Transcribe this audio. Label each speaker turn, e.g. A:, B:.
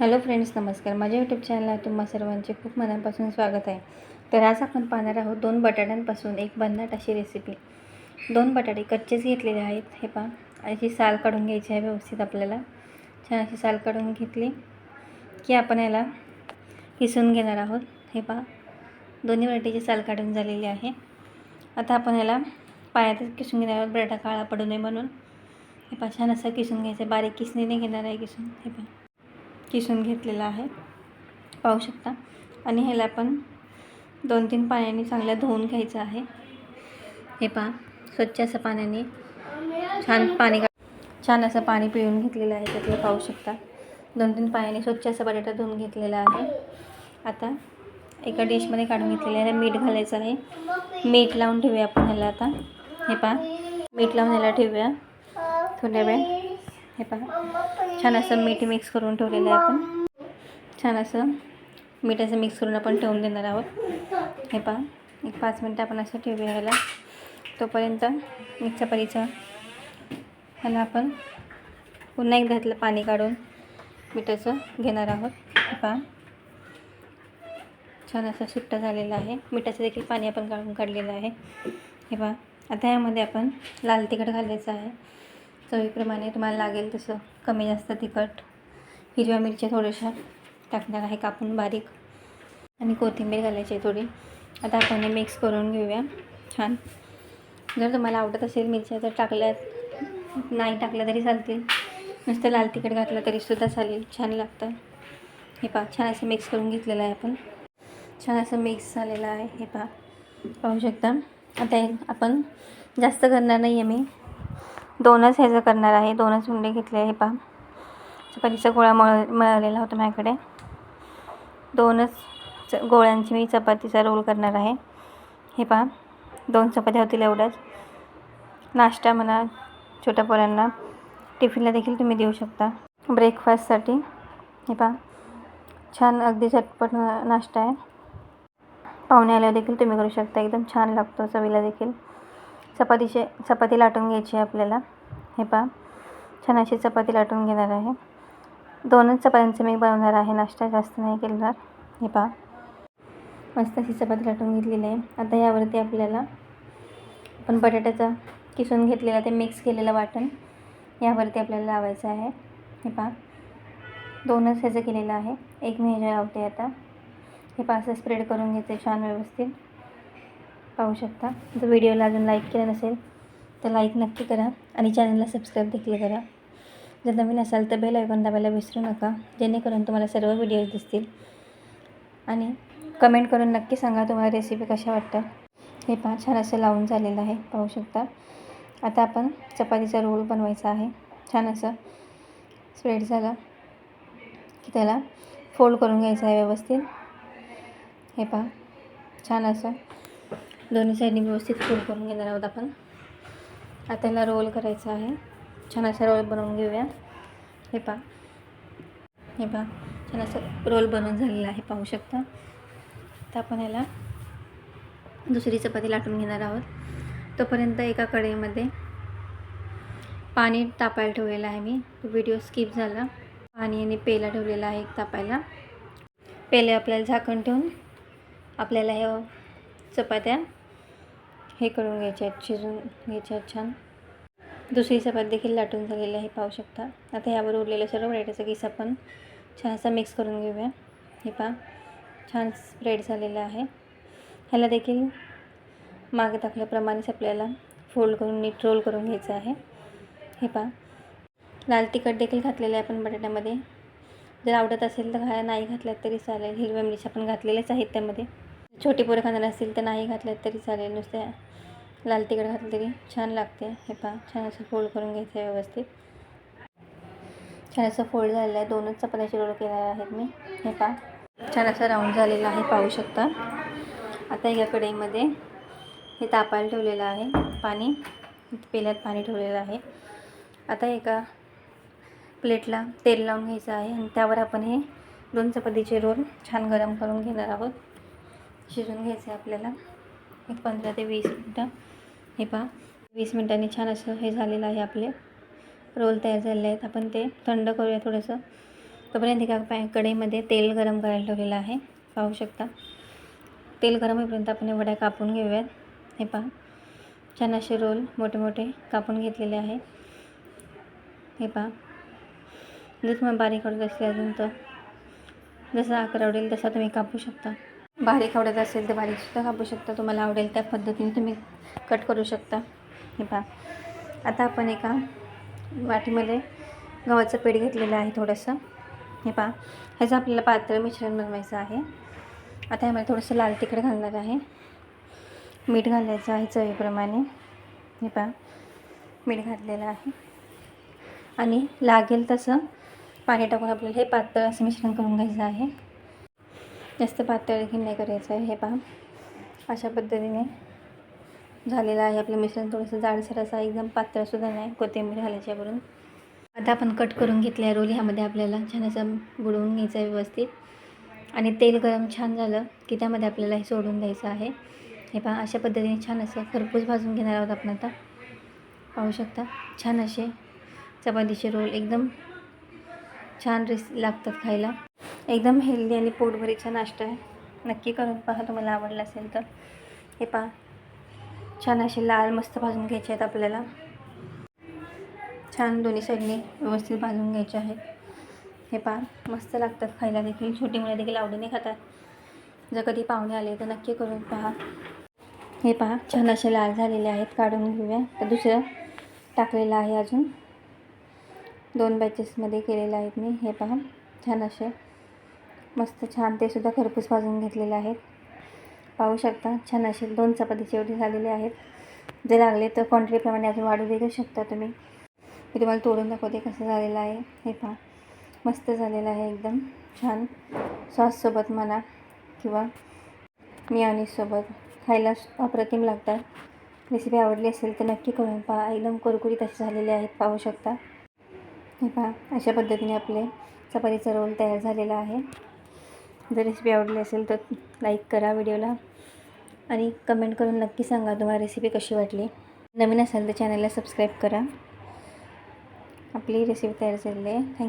A: Hello friends नमस्कार. माझ्या YouTube चॅनलला तुम्हा सर्वांचे खूप मनापासून स्वागत आहे. तर आज आपण पाहणार आहोत दोन बटाट्यांपासून एक भन्नाट अशी रेसिपी दोन बटाटे कच्चेच घेतलेले आहेत. हे पहा अशी साल काढून घ्यायची आहे व्यवस्थित आपल्याला. छान अशी साल काढून घेतली की आपण याला किसून घेणार आहोत. हे पहा दोन्ही बटाट्याची साल काढून झालेली आहे. आता आपण याला पाण्यातच किसून घेणार आहोत. बटाटा काळा पडू नये म्हणून. हे पहा छान असं किसून घ्यायचं आहे. बारीक किसणीने घेणार आहे किसून. हे पहा. किसून घेतलेला आहे. पाहू शकता. आणि ह्याला पण दोन तीन पाण्याने चांगलं धुवून घ्यायचं आहे. हे पहा. स्वच्छ असं पाण्याने छान पाणी छान असं पाणी पिळून घेतलेलं आहे. त्यातलं पाहू शकता. दोन तीन पाण्याने स्वच्छ असं बटाटा धुवून घेतलेला आहे. आता एका डिशमध्ये काढून घेतलेलं आहे. मीठ घालायचं आहे. मीठ लावून ठेवूया आपण ह्याला आता. हे पहा. मीठ लावून ह्याला ठेवूया. थोड्या वेळ. हे पहा. छान असं मीठ मिक्स करून ठेवलेलं आहे आपण. छान असं मीठ असं मिक्स करून आपण ठेवून देणार आहोत. हे पहा. एक पाच मिनटं आपण असं ठेवूया ह्याला. तोपर्यंत एक चपातीचा ह्याला आपण पुन्हा एकदा त्यातलं पाणी काढून मिठाचं घेणार आहोत. हे पहा. छान असं सुट्टा झालेला आहे. मिठाचं देखील पाणी आपण काढून काढलेलं आहे. हे पहा. आता यामध्ये आपण लाल तिखट घालायचं आहे. चवीप्रमाणे तुम्हाला लागेल तसं कमी जास्त तिखट हिरव्या मिरच्या थोड्याशा टाकणार आहे कापून बारीक. आणि कोथिंबीर घालायची आहे थोडी. आता आपण हे मिक्स करून घेऊया. छान. जर तुम्हाला आवडत असेल मिरच्या तर टाकल्या नाही टाकल्या तरी चालतील. नुसतं लाल तिखट घातलं तरीसुद्धा चालेल. छान लागतं. हे पहा छान असं मिक्स करून घेतलेलं आहे आपण. छान असं मिक्स झालेलं आहे. हे पहा. पाहू शकता. आता हे आपण जास्त करणार नाही आहे मी. दोनच ह्याचं करणार आहे दोनच उंडे घेतले हे पहा. चपातीचा गोळा मळ मिळालेला होता माझ्याकडे. दोनच च गोळ्यांची मी चपातीचा रोल करणार आहे. हे पहा दोन चपात्या होतील एवढ्याच. नाश्ता म्हणा छोट्या पोरांना. टिफिनला देखील तुम्ही देऊ शकता. ब्रेकफास्टसाठी. हे पहा छान अगदी झटपट नाश्ता आहे. पाहुणे आल्यावर देखील तुम्ही करू शकता. एकदम छान लागतो चवीला देखील. चपातीचे चपाती लाटून घ्यायची आहे आपल्याला. हे पहा. छान अशी चपाती लाटून घेणार आहे. दोनच चपात्यांचं मी बनवणार आहे. नाश्ता जास्त नाही केणार हे पहा. मस्त अशी चपाती लाटून घेतलेली आहे. आता यावरती आपल्याला आपण बटाट्याचा किसून घेतलेला ते मिक्स केलेलं वाटण यावरती आपल्याला लावायचं आहे. हे पहा. दोनच ह्याचं केलेलं आहे. एक मी ह्याच्या लावते आता. हे पहा असं स्प्रेड करून घेते छान व्यवस्थित. पाहू शकता. जर व्हिडिओला अजून लाईक केलं नसेल तर लाईक नक्की करा आणि चॅनलला सबस्क्राईब देखील करा. जर नवीन असाल तर बेल ऐकून दाबायला विसरू नका जेणेकरून तुम्हाला सर्व व्हिडिओज दिसतील. आणि कमेंट करून नक्की सांगा तुम्हाला रेसिपी कशा वाटतात. हे पहा छान असं लावून झालेलं आहे पाहू शकता. आता आपण चपातीचा रोल बनवायचा आहे. छान असं स्प्रेड झाला की त्याला फोल्ड करून घ्यायचं आहे व्यवस्थित. हे पहा छान असं दोन्ही साईडने व्यवस्थित फोल्ड करून घेणार आहोत आपण. आता याला रोल करायचा आहे. छान असा रोल बनवून घेऊया. हे पहा. हे पहा. छान असं रोल बनवून झालेला आहे पाहू शकता. तर आपण याला दुसरी चपाती लाटून घेणार आहोत. तोपर्यंत एका कढईमध्ये पाणी तापायला ठेवलेलं आहे मी. तो व्हिडिओ स्किप झाला. पाणी आणि पेला ठेवलेला आहे एक तापायला. पेले आपल्याला झाकण ठेवून आपल्याला हे चपात्या हे करून घ्यायचे आहेत शिजून घ्यायच्या आहेत छान. दुसरी चपात देखील लाटून झालेली आहे पाहू शकता. आता यावर उरलेलं सर्व बटाट्याचा घिस आपण छान असा मिक्स करून घेऊया. हे पहा छान स्प्रेड झालेलं आहे. ह्याला देखील मागे दाखल्याप्रमाणेच आपल्याला फोल्ड करून नीट रोल करून घ्यायचं आहे. हे पहा लाल तिखट देखील घातलेलं आहे आपण बटाट्यामध्ये. जर आवडत असेल तर घा नाही घातल्यात तरी चालेल हिरव्या मिरच्या पण घातलेल्याच आहेत त्यामध्ये. छोटी पोरं खाणार असतील तर नाही घातल्यात तरी चालेल नुसते लाल तिखट घातलं तरी छान लागते. हे पहा छान असं फोल्ड करून घ्यायचं आहे व्यवस्थित. छान असं फोल्ड झालेलं आहे. दोनच चपात्याचे रोल केलेले आहेत मी. हे पहा छान असं राऊंड झालेलं आहे पाहू शकता. आता या कढईमध्ये हे तापायला ठेवलेलं आहे पाणी पेल्यात पाणी ठेवलेलं आहे. आता एका प्लेटला तेल लावून घ्यायचं आहे आणि त्यावर आपण हे दोन चपातीचे रोल छान गरम करून घेणार आहोत. शिजून घ्यायचं आहे आपल्याला. एक पंधरा ते वीस मिनटं. हे पहा वीस मिनटांनी छान असं हे झालेलं आहे आपले. रोल तयार झालेले आहेत. आपण ते थंड करूया थोडंसं. तोपर्यंत एका पॅ कढईमध्ये तेल गरम करायला ठेवलेलं आहे. पाहू शकता. तेल गरम होईपर्यंत आपण वड्या कापून घेऊयात. हे पहा छान असे रोल मोठे मोठे कापून घेतलेले आहे हे पहा. जर तुम्हाला बारीक आवडत असले अजून तर जसा आकार आवडेल तसा तुम्ही कापू शकता. बारीक आवडत असेल तर बारीकसुद्धा कापू शकता. तुम्हाला आवडेल त्या पद्धतीने तुम्ही कट करू शकता. हे पहा. आता आपण एका वाटीमध्ये गव्हाचं पीठ घेतलेलं आहे थोडंसं. हे पहा. ह्याचं आपल्याला पातळ मिश्रण बनवायचं आहे. आता ह्यामध्ये थोडंसं लाल तिखट घालणार आहे. मीठ घालायचं आहे चवीप्रमाणे. हे पहा. मीठ घातलेलं आहे. आणि लागेल तसं पाणी टाकून आपल्याला हे पातळ असं मिश्रण करून घ्यायचं आहे. जास्त पातळ देखील नाही करायचं आहे हे पहा. अशा पद्धतीने झालेलं आहे आपलं मिश्रण. थोडंसं जाडसर असं एकदम पातळसुद्धा नाही कोथिंबीर घालायच्यावरून आता आपण कट करून घेतल्या रोल ह्यामध्ये आपल्याला छान असं बुडवून घ्यायचं आहे व्यवस्थित. आणि तेल गरम छान झालं की त्यामध्ये आपल्याला हे सोडून द्यायचं आहे. हे पहा अशा पद्धतीने छान असं खरपूस भाजून घेणार आहोत आपण आता. पाहू शकता छान असे चपातीचे रोल एकदम छान रेस लागतात खायला. एकदम हेल्दी आणि पोटभरीचा नाश्ता आहे. नक्की करून पहा तुम्हाला आवडला असेल तर. हे पहा. छान असे लाल मस्त भाजून घ्यायचे आहेत आपल्याला. छान दोन्ही साईडने व्यवस्थित भाजून घ्यायचे आहेत. हे पहा. मस्त लागतात खायला देखील. छोटी मुलं देखील आवडीने खातात. जर कधी पाहुणे आले तर नक्की करून पहा. हे पहा. छान असे लाल झालेले आहेत. काढून घेऊया. तर दुसरं टाकलेलं आहे अजून. दोन बॅचेसमध्ये केलेलं आहेत मी. हे पहा. छान असे मस्त छान ते सुद्धा खरपूस भाजून घेतलेले आहेत. पाहू शकता छान असे दोन चपातीचे एवढे झालेले आहेत. जर लागले तर क्वांटिटीप्रमाणे अजून वाढू देऊ शकता तुम्ही. मी तुम्हाला तोडून दाखवते कसं झालेलं आहे. हे पहा. मस्त झालेलं आहे एकदम. छान. सॉससोबत म्हणा किंवा मियानीसोबत खायला अप्रतिम लागतात. रेसिपी आवडली असेल तर नक्की करून पहा. एकदम कुरकुरीत असे झालेले आहेत. पाहू शकता. हे पहा. अशा पद्धतीने आपले चपातीचा रोल तयार झालेला आहे. जर रेसिपी आवडली असेल तर लाईक करा व्हिडिओला आणि कमेंट करून नक्की सांगा तुम्हाला रेसिपी कशी वाटली. नवीन असाल तर चॅनलला सबस्क्राईब करा. आपली रेसिपी तयार झालेली आहे. थँक्यू